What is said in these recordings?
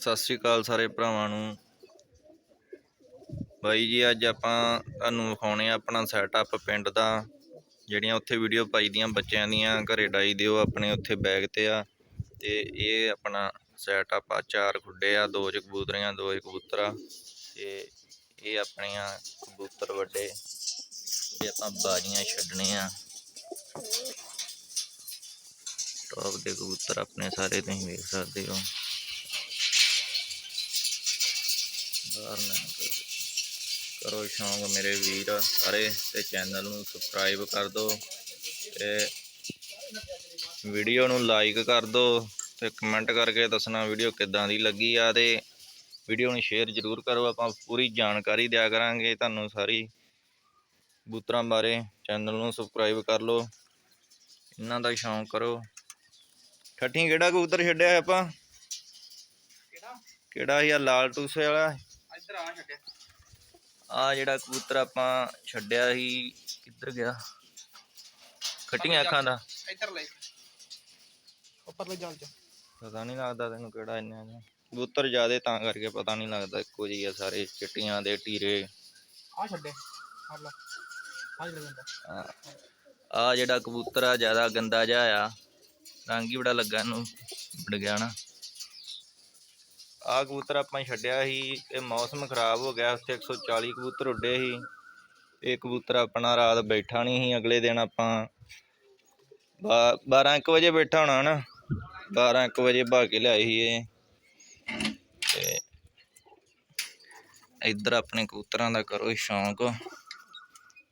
ਸਤਿ ਸ੍ਰੀ ਅਕਾਲ ਸਾਰੇ ਭਰਾਵਾਂ ਨੂੰ। ਬਾਈ ਜੀ, ਅੱਜ ਆਪਾਂ ਤੁਹਾਨੂੰ ਵਿਖਾਉਣੇ ਆ ਆਪਣਾ ਸੈਟਅਪ ਪਿੰਡ ਦਾ। ਜਿਹੜੀਆਂ ਉੱਥੇ ਵੀਡੀਓ ਪਾਈ ਦੀਆਂ ਬੱਚਿਆਂ ਦੀਆਂ, ਘਰੇ ਡਾਈ ਦਿਓ ਆਪਣੇ ਉੱਥੇ ਬੈਗ ਤੇ ਆ। ਤੇ ਇਹ ਆਪਣਾ ਸੈਟਅਪ ਆ, ਚਾਰ ਖੁੱਡੇ ਆ, ਦੋ ਚ ਕਬੂਤਰੀਆਂ ਦੋ ਚ ਕਬੂਤਰ ਆ। ਤੇ ਇਹ ਆਪਣੀਆਂ ਕਬੂਤਰ ਵੱਡੇ, ਇਹ ਆਪਾਂ ਬਾਜੀਆਂ ਛੱਡਣੇ ਆ। ਟੌਪ ਦੇ ਕਬੂਤਰ ਆਪਣੇ ਸਾਰੇ ਤੁਸੀਂ ਵੇਖ ਸਕਦੇ ਹੋ। ਨਾ ਨਿਕਲ। ਕਰੋ ਸ਼ੌਂਕ ਮੇਰੇ ਵੀਰ ਸਾਰੇ ਤੇ ਚੈਨਲ ਨੂੰ ਸਬਸਕ੍ਰਾਈਬ ਕਰ ਦਿਓ ਤੇ ਵੀਡੀਓ ਨੂੰ ਲਾਈਕ ਕਰ ਦਿਓ ਤੇ ਕਮੈਂਟ ਕਰਕੇ ਦੱਸਣਾ ਵੀਡੀਓ ਕਿੱਦਾਂ ਦੀ ਲੱਗੀ ਆ ਤੇ ਵੀਡੀਓ ਨੂੰ ਸ਼ੇਅਰ ਜ਼ਰੂਰ ਕਰੋ ਆਪਾਂ ਪੂਰੀ ਜਾਣਕਾਰੀ ਦਿਆ ਕਰਾਂਗੇ ਤੁਹਾਨੂੰ ਸਾਰੀ ਕਬੂਤਰਾਂ ਬਾਰੇ ਚੈਨਲ ਨੂੰ ਸਬਸਕ੍ਰਾਈਬ ਕਰ ਲਓ ਇਹਨਾਂ ਦਾ ਸ਼ੌਂਕ ਕਰੋ। ਠੱਠੀ ਕਿਹੜਾ ਕਬੂਤਰ ਛੱਡਿਆ ਆਪਾਂ? ਕਿਹੜਾ? ਕਿਹੜਾ ਆ ਲਾਲ ਟੂਸੇ ਵਾਲਾ? ਇੱਧਰ ਆ ਛੱਡਿਆ। ਆ ਜਿਹੜਾ ਕਬੂਤਰ ਆਪਾਂ ਛੱਡਿਆ ਸੀ ਕਿੱਧਰ ਗਿਆ? ਖੱਟੀਆਂ ਅੱਖਾਂ ਦਾ। ਇੱਧਰ ਲੈ। ਉੱਪਰ ਲੈ ਜਾਲ ਚ। ਪਤਾ ਨਹੀਂ ਲੱਗਦਾ ਤੈਨੂੰ ਕਿਹੜਾ ਇੰਨਾ ਦਾ ਕਬੂਤਰ ਜ਼ਿਆਦੇ ਤਾਂ ਕਰਕੇ ਪਤਾ ਨਹੀਂ ਲੱਗਦਾ ਇੱਕੋ ਜਿਹੀ ਆ ਸਾਰੇ ਚਿੱਟੀਆਂ ਦੇ ਟੀਰੇ। ਆ ਛੱਡੇ। ਆ ਲੈ। ਆ ਲੈ ਜਾਂਦਾ ਆ ਜਿਹੜਾ ਕਬੂਤਰ ਆ ਜ਼ਿਆਦਾ ਗੰਦਾ ਜਿਹਾ ਆ। ਰੰਗ ਹੀ ਬੜਾ ਲੱਗਾ ਇਹਨੂੰ। ਵੜ ਗਿਆ ਨਾ। ਆ ਕਬੂਤਰ ਆਪਾਂ ਛੱਡਿਆ ਸੀ, ਇਹ ਮੌਸਮ ਖਰਾਬ ਹੋ ਗਿਆ, ਉੱਥੇ 140 ਕਬੂਤਰ ਉੱਡੇ ਸੀ, ਇਹ ਕਬੂਤਰ ਆਪਣਾ ਰਾਤ ਬੈਠਾ ਨਹੀਂ ਸੀ, ਅਗਲੇ ਦਿਨ ਆਪਾਂ 12 1 ਵਜੇ ਬੈਠਾ ਹੋਣਾ ਨਾ 12 1 ਵਜੇ ਭਾ ਕੇ ਲਿਆਏ ਸੀ ਇਹ। ਤੇ ਇੱਧਰ ਆਪਣੇ ਕਬੂਤਰਾਂ ਦਾ ਕਰੋ ਸ਼ੌਂਕ।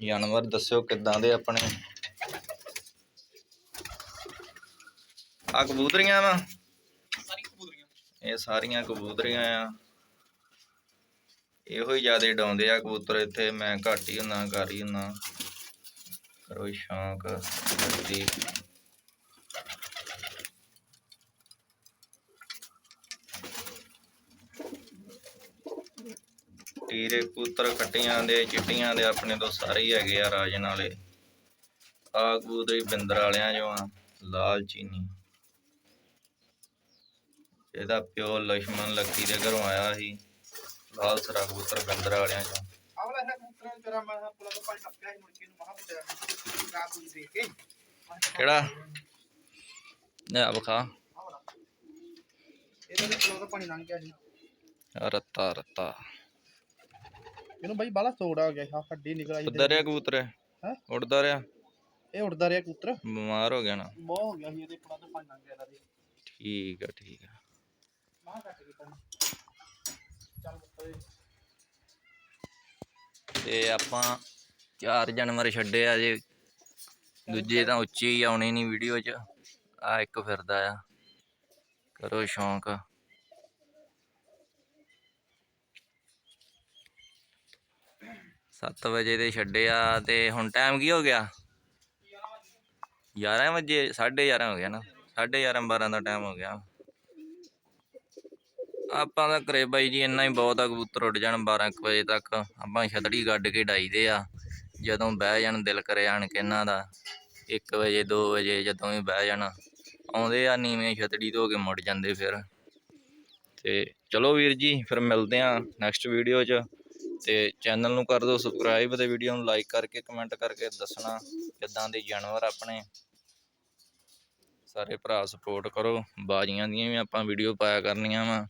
ਜਾਨਵਰ ਦੱਸਿਓ ਕਿੱਦਾਂ ਦੇ ਆਪਣੇ। ਆ ਕਬੂਤਰੀਆਂ ਵਾ। ਇਹ ਸਾਰੀਆਂ ਕਬੂਤਰੀਆਂ ਆ। ਇਹੋ ਹੀ ਜ਼ਿਆਦਾ ਡਾਉਂਦੇ ਆ ਕਬੂਤਰ ਇੱਥੇ। ਮੈਂ ਘੱਟ ਹੀ ਹੁੰਨਾ ਕਰ ਹੀ ਹੁੰਨਾ ਕਰੋ ਸ਼ੌਂਕ ਦੀ ਟੀਰੇ ਕਬੂਤਰ ਕੱਟੀਆਂ ਦੇ, ਚਿੱਟੀਆਂ ਦੇ ਆਪਣੇ ਤੋਂ ਸਾਰੇ ਹੀ ਹੈਗੇ ਆ ਰਾਜਨ ਵਾਲੇ। ਆ ਕਬੂਤਰੀ ਬਿੰਦਰ ਵਾਲਿਆਂ ਜੋ ਆ, ਲਾਲ ਚੀਨੀ। ਇਹਦਾ ਪਿਓ ਲక్ష్ਮਣ ਲੱਕੀ ਦੇ ਘਰੋਂ ਆਇਆ ਸੀ। ਲਾਲ ਸਰਾ ਕਬੂਤਰ ਗੰਦਰ ਵਾਲਿਆਂ ਚੋਂ। ਕਿਹੜਾ? ਨਾ ਬਖਾ ਇਹਦੇ ਵਿੱਚ ਇਹਨੂੰ ਬਾਈ ਬਾਲਾ ਸੋੜਾ ਹੋ ਗਿਆ ਹਾਂ ਹੱਡੀ ਨਿਕਲ ਆਈ ਉੱਡਦਾ ਰਿਹਾ ਕਬੂਤਰ ਹੈ? ਉੱਡਦਾ ਰਿਹਾ? ਇਹ ਉੱਡਦਾ ਰਿਹਾ ਕਬੂਤਰ। ਬਿਮਾਰ ਹੋ ਗਿਆ ਨਾ। ਬਹੁਤ ਹੋ ਗਿਆ ਸੀ ਇਹਦੇ ਪੁਲਾ ਤੋਂ ਪਾਣੀ ਗਿਆ ਇਹਦਾ ਠੀਕ ਆ ਠੀਕ ਆ। ਮਹਾ ਕੱਟ ਕੀਤਾ ਨਾ ਚੱਲ ਬੱਤੇ ਤੇ ਆਪਾਂ ਚਾਰ ਜਾਨਵਰ ਛੱਡੇ ਆ ਜੇ। ਦੂਜੇ ਤਾਂ ਉੱਚੇ ਹੀ ਆਉਣੇ ਨਹੀਂ ਵੀਡੀਓ 'ਚ। ਆ ਇੱਕ ਫਿਰਦਾ ਆ। ਕਰੋ ਸ਼ੌਂਕ। ਸੱਤ ਵਜੇ ਦੇ ਛੱਡੇ ਆ ਤੇ ਹੁਣ ਟਾਈਮ ਕੀ ਹੋ ਗਿਆ? 11 ਵਜੇ 11:30 ਹੋ ਗਿਆ ਨਾ। 11:30 12 ਦਾ ਟਾਈਮ ਹੋ ਗਿਆ। ਆਪਾਂ ਦਾ ਘਰੇ ਬਾਈ ਜੀ, ਇੰਨਾ ਹੀ ਬਹੁਤ ਆ, ਕਬੂਤਰ ਉੱਡ ਜਾਣ 12 ਕੁ ਵਜੇ ਤੱਕ। ਆਪਾਂ ਛਤੜੀ ਗੱਡ ਕੇ ਡਾਈਦੇ ਆ। ਜਦੋਂ ਬਹਿ ਜਾਣ ਦਿਲ ਕਰੇ ਆਣ ਕੇ ਇਹਨਾਂ ਦਾ 1 ਵਜੇ 2 ਵਜੇ ਜਦੋਂ ਵੀ ਬਹਿ ਜਾਣ, ਆਉਂਦੇ ਆ ਨੀਵੇਂ ਛਤੜੀ ਧੋ ਕੇ ਮੁੜ ਜਾਂਦੇ ਫਿਰ। ਤੇ ਚਲੋ ਵੀਰ ਜੀ, ਫਿਰ ਮਿਲਦੇ ਆ ਨੈਕਸਟ ਵੀਡੀਓ 'ਚ। ਤੇ ਚੈਨਲ ਨੂੰ ਕਰ ਦਿਓ ਸਬਸਕ੍ਰਾਈਬ ਤੇ ਵੀਡੀਓ ਨੂੰ ਲਾਈਕ ਕਰਕੇ ਕਮੈਂਟ ਕਰਕੇ ਦੱਸਣਾ ਕਿੱਦਾਂ ਦੇ ਜਾਨਵਰ ਆਪਣੇ। ਸਾਰੇ ਭਰਾ ਸਪੋਰਟ ਕਰੋ। ਬਾਜੀਆਂ ਦੀਆਂ ਵੀ ਆਪਾਂ ਵੀਡੀਓ ਪਾਇਆ ਕਰਨੀਆਂ ਵਾ।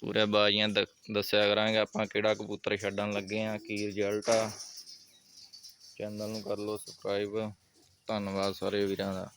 ਪੂਰੇ ਬਾਜੀਆਂ ਦ- ਦੱਸਿਆ ਕਰਾਂਗੇ ਆਪਾਂ ਕਿਹੜਾ ਕਬੂਤਰ ਛੱਡਣ ਲੱਗੇ ਆ ਕੀ ਰਿਜ਼ਲਟ ਆ। ਚੈਨਲ ਨੂੰ ਕਰ ਲਓ ਸਬਸਕ੍ਰਾਈਬ ਧੰਨਵਾਦ ਸਾਰੇ ਵੀਰਾਂ ਦਾ।